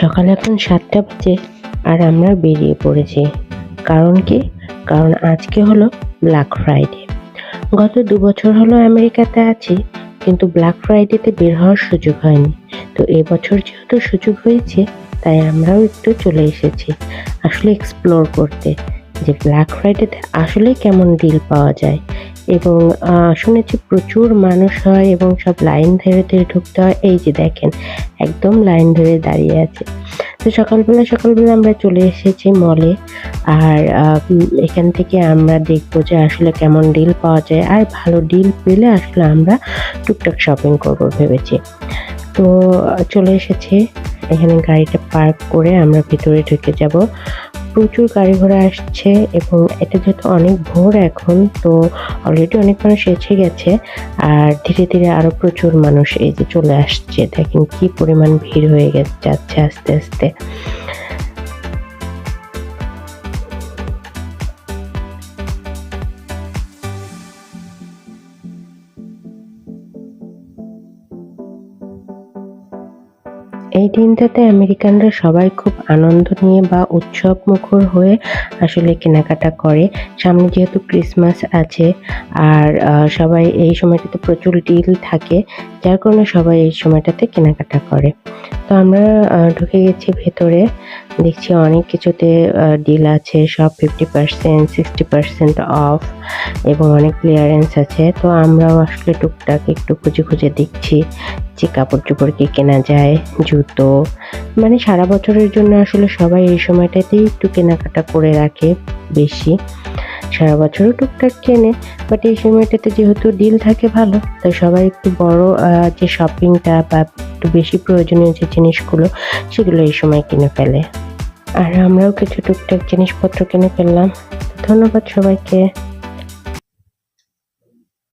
সকাল এখন সাতটা বাজে আর আমরা বেরিয়ে পড়েছি। কারণ কি? কারণ আজকে হলো ব্ল্যাক ফ্রাইডে গত দু বছর হলো আমেরিকাতে আছি, কিন্তু ব্ল্যাক ফ্রাইডেতে বের হওয়ার সুযোগ হয়নি। তো এবছর যেহেতু সুযোগ হয়েছে, তাই আমরাও একটু চলে এসেছি আসলে এক্সপ্লোর করতে যে ব্ল্যাক ফ্রাইডেতে আসলে কেমন ডিল পাওয়া যায়। এবং শুনেছি প্রচুর মানুষ হয় এবং সব লাইন ধরে ধরে ঢুকতে হয়। এই যে দেখেন, একদম লাইন ধরে দাঁড়িয়ে আছে। তো সকালবেলা সকালবেলা আমরা চলে এসেছি মলে আর এখান থেকে আমরা দেখব যে আসলে কেমন ডিল পাওয়া যায় আর ভালো ডিল পেলে আসলে আমরা টুকটাক শপিং করব ভেবেছি। তো, চলে এসেছি। এখানে গাড়িটা পার্ক করে আমরা ভিতরে ঢুকে যাব। প্রচুর গাড়ি ঘোড়া আসছে এবং এটা যেহেতু অনেক ভোর এখন, তো অলরেডি অনেক মানুষ এসে গেছে আর ধীরে ধীরে আরও প্রচুর মানুষ এই যে চলে আসছে। দেখেন কি পরিমাণ ভিড় হয়ে গেছে, যাচ্ছে আস্তে আস্তে। এই দিনটাতে আমেরিকানরা সবাই খুব আনন্দ নিয়ে বা উৎসব মুখর হয়ে আসলে কেনাকাটা করে। সামনে যেহেতু ক্রিসমাস আছে, আর সবাই এই সময়টাতে প্রচুর ডিল থাকে যার কারণে সবাই এই সময়টাতে কেনাকাটা করে। তো আমরা ঢুকে গেছি ভেতরে। দেখছি অনেক কিছুতে ডিল আছে, সব fifty percent sixty percent off এবং অনেক ক্লিয়ারেন্স আছে। তো আমরাও আসলে টুকটাক একটু খুঁজে খুঁজে দেখছি যে কাপড় চোপড় কি কেনা যায়, জুতো। মানে সারা বছরের জন্য আসলে সবাই এই সময়টাতেই একটু কেনাকাটা করে রাখে বেশি। সারা বছরও টুকটাক কেনে বাট এই সময়টাতে যেহেতু ডিল থাকে ভালো, তো সবাই একটু বড় যে শপিংটা বা একটু বেশি প্রয়োজনীয় যে জিনিসগুলো, সেগুলো এই সময় কিনে ফেলে। আর আমরাও কিছু টুকটাক জিনিসপত্র কিনে ফেললাম। ধন্যবাদ সবাইকে।